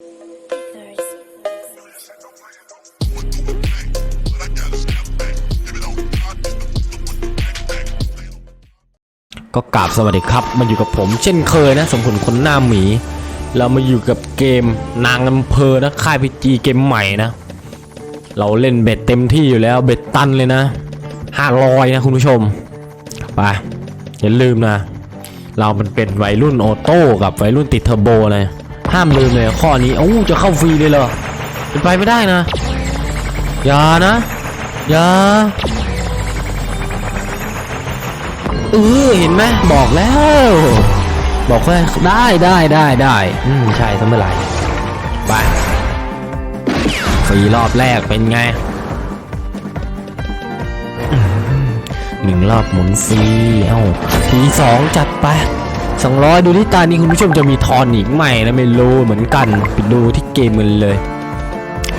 ก็กราบสวัสดีครับ มาอยู่กับผมเช่นเคยนะ สมผลคนหน้าหมี เรามาอยู่กับเกมนางอำเภอนะค่ายพีจีเกมใหม่นะ เราเล่นเบ็ดเต็มที่อยู่แล้วเบ็ดตันเลยนะห้าร้อยนะคุณผู้ชมไปอย่าลืมนะ เรามันเป็นวัยรุ่นออโต้กับวัยรุ่นติดเทอร์โบเลย ห้ามลืมเลยข้อนี้เอ้จะเข้าฟรีเลยเหรอเป็นไปไม่ได้นะอย่านะอย่าเออเห็นไหมบอกแล้ว บอกว่าได้ได้ได้ได้อืมใช่ทำเมื่อไหร่ไปฟรีรอบแรกเป็นไงหนึ่งรอบหมุนฟรีเอ้าทีสองจัดไป สองร้อยดูที่ตานี้คุณผู้ชมจะมีทอนอีกไหม่นะไม่รู้เหมือนกันไปดูที่เกมมันเลย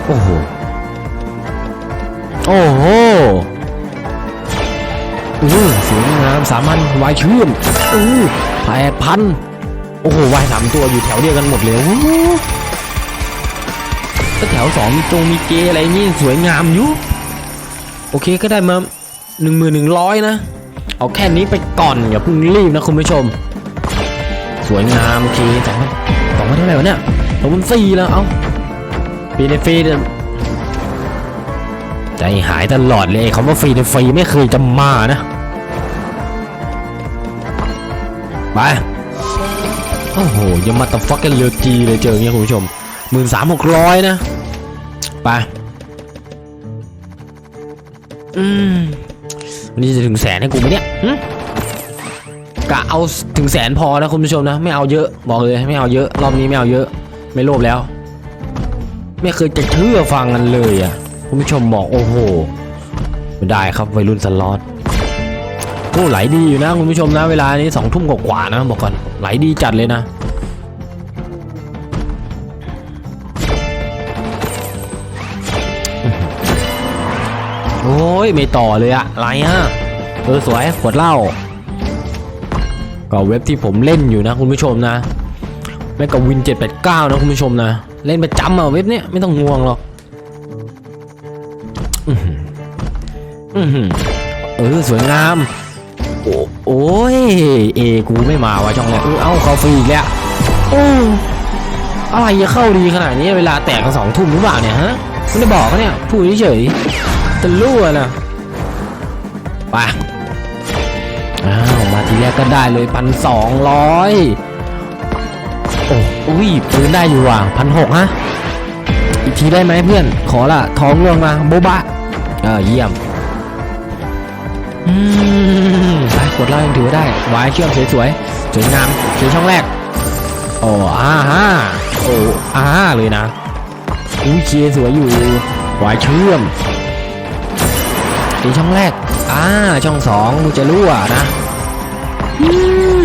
โอ้โห โอ้โหอือสวยงามสามัญวายชื่นอือแปดพันโอ้โหวายสามตัวอยู่แถวเดียวกันหมดเลยโอ้โหก็แถวสองมีจงมีเกอะไรนี่สวยงามอยู่โอเคก็ได้มาหนึ่งหมื่นหนึ่งร้อยนะ เอาแค่นี้ไปก่อนอย่าเพิ่งรีบนะคุณผู้ชม สวยงามโอเคสองพันสองพันเท่าไหร่วะเนี่ยสองพันสี่แล้วเอาปีในฟรีเนี่ยใจหายตลอดเลยคำว่าฟรีในฟรีไม่เคยจะมานะไปโอ้โหยังมาตะฟักกันเรือจีเลยเจออย่างเงี้ยคุณผู้ชมหมื่นสามหกร้อยนะไปอืมวันนี้จะถึงแสนให้กูไหมเนี่ยหึ กะเอาถึงแสนพอนะคุณผู้ชมนะ ไม่เอาเยอะบอกเลยไม่เอาเยอะ รอบนี้ไม่เอาเยอะ ไม่โลภแล้ว ไม่เคยจะเชื่อฟังกันเลยอะคุณผู้ชมบอกโอ้โหไม่ได้ครับวัยรุ่นสล็อตโอ้ไหลดีอยู่นะคุณผู้ชมนะ เวลานี้สองทุ่มกว่าๆนะบอกก่อนไหลดีจัดเลยนะโอ้ยไม่ต่อเลยอะอะไรอะเออสวยขวดเหล้า ก็เว็บที่ผมเล่นอยู่นะ คุณผู้ชมนะแม่กับวิน 789 นะคุณผู้ชมนะ เล่นประจำอะเว็บเนี้ยไม่ต้องห่วงหรอกอือหืออื้อหือเออสวยงามโอ้โอ้ยเอกูไม่มาวะช่องเนี้ยเออเอ้าเขาฟรีอีกแล้วโอ้อะไรจะเข้าดีขนาดนี้เวลาแตกกันสองทุ่มหรือเปล่าเนี่ยฮะไม่ได้บอกเขาเนี่ยพูดเฉยๆจะรั่วนะไป อ้าว มาทีแรกก็ได้เลยพันสองร้อยโอ้อุ้ยปืนได้อยู่ว่ะพันหกฮะ อีกทีได้ไหมเพื่อน ขอละท้องลงมาโบบะเออเยี่ยม อืมไปกดเล่ายังถือว่าได้วายเชื่อมสวยๆสวยงามสีช่องแรกโอ้อาฮ่าโอ้อาฮ่าเลยนะอุ้ยเคสวยอยู่วายเชื่อมสีช่องแรก อ่าช่องสองมูจะรั่วนะอื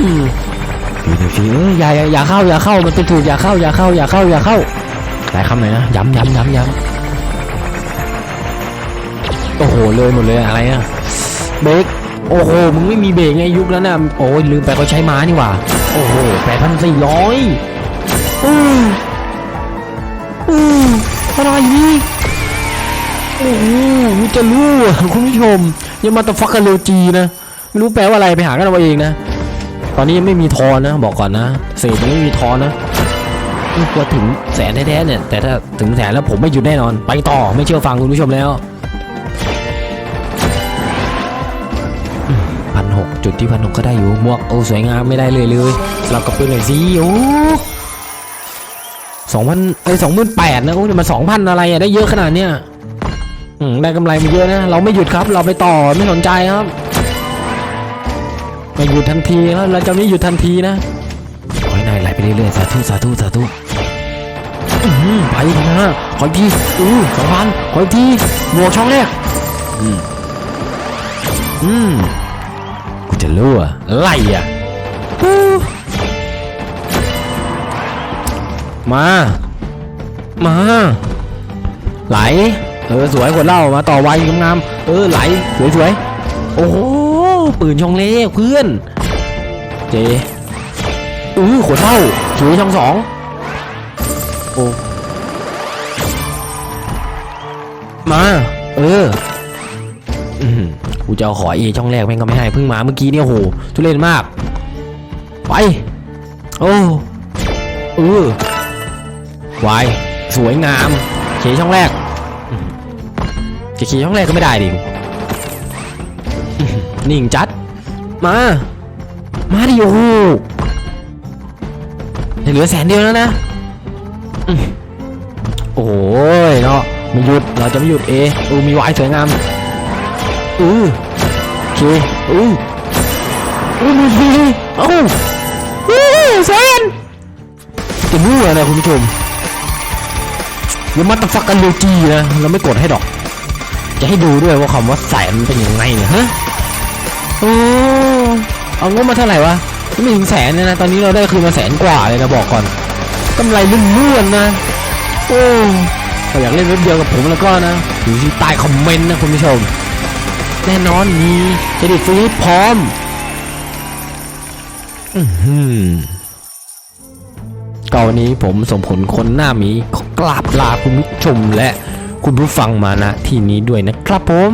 มดูดูสิเอ้ยอย่าอย่าอย่าเข้าอย่าเข้ามันเป็นถูกอย่าเข้าอย่าเข้าอย่าเข้าอย่าเข้าหลายคำหน่อยนะย้ำย้ำย้ำย้ำโอ้โหเลยหมดเลยอะไรอะเบรกโอ้โหมึงไม่มีเบรกไงยุคนั้นน่ะโอ้ยลืมไปเขาใช้ม้านี่หว่าโอ้โหแปดพันสี่ร้อยอืออืออะไรนี่โอ้โหรู้จะรู้อะคุณผู้ชม ยังมาตฟักกันเร็วจีนะไม่รู้แปลว่าอะไรไปหากันเอาเองนะ ตอนนี้ยังไม่มีทอนนะ บอกก่อนนะเศษยังไม่มีทอนนะนี่กลัวถึงแสนแท้ๆเนี่ย แต่ถ้าถึงแสนแล้วผมไม่หยุดแน่นอน ไปต่อไม่เชื่อฟังคุณผู้ชมแล้วพันหกจุดที่พันหกก็ได้อยู่บวกโอ้สวยงามไม่ได้เลยเลยเรากับปืนหน่อยสิโอ้สองพันไอ้สองหมื่นแปดนะโอ้ยมาสองพันอะไรอะได้เยอะขนาดเนี้ย ได้กำไรมาเยอะนะ เราไม่หยุดครับ เราไปต่อไม่สนใจครับไม่หยุดทันทีครับเราจะไม่หยุดทันทีนะขอให้นายไหลไปเรื่อยๆสาธุสาธุสาธุหือไปนะขออีกทีอือสองพันขออีกทีบวกช่องแรกอืมอืมกูจะรู้อะอะไรอะมา มา ไหล เออสวยขวดเหล้ามาต่อไวงามเออไหลสวยสวยโอ้โหปืนช่องเล็กเพื่อนเจอู้ขวดเหล้าสวยช่องสองโอ้มา เออกูจะขอเอช่องแรกแม่งก็ไม่ให้เพิ่งมาเมื่อกี้เนี่ยโหทุเรศมาก ไป โอ้เออไวสวยงามเฉช่องแรก จะเขช่องแรกก็ไม่ได้ดินิ่งจัด มา มาดิโอ้โหเหลือแสนเดียวแล้วนะโอ้ยเนาะไม่หยุดเราจะไม่หยุดเออูมีวายสวยงามอือโอเคอืออือมีทีเอ้าอือแสนจะมั่วนะคุณผู้ชมอย่ามาตะฟักกันโลจีนะเราไม่กดให้ดอก จะให้ดูด้วยว่าคำว่าแสนเป็นยังไงเนี่ยฮะโอ้เอางบมาเท่าไหร่วะไม่ถึงแสนเลยนะตอนนี้เราได้คืนมาแสนกว่าเลยนะบอกก่อนกำไรลื่นๆนะโอ้ถ้าอยากเล่นเว็บเดียวกับผมแล้วก็นะอยู่ที่ใต้คอมเมนต์นะคุณผู้ชม แน่นอนมีเครดิตฟรีพร้อมอือหือก็วันนี้ผมส่งผลคนหน้ามีกราบลาคุณผู้ชมและ คุณผู้ฟังมานะที่นี้ด้วยนะครับผม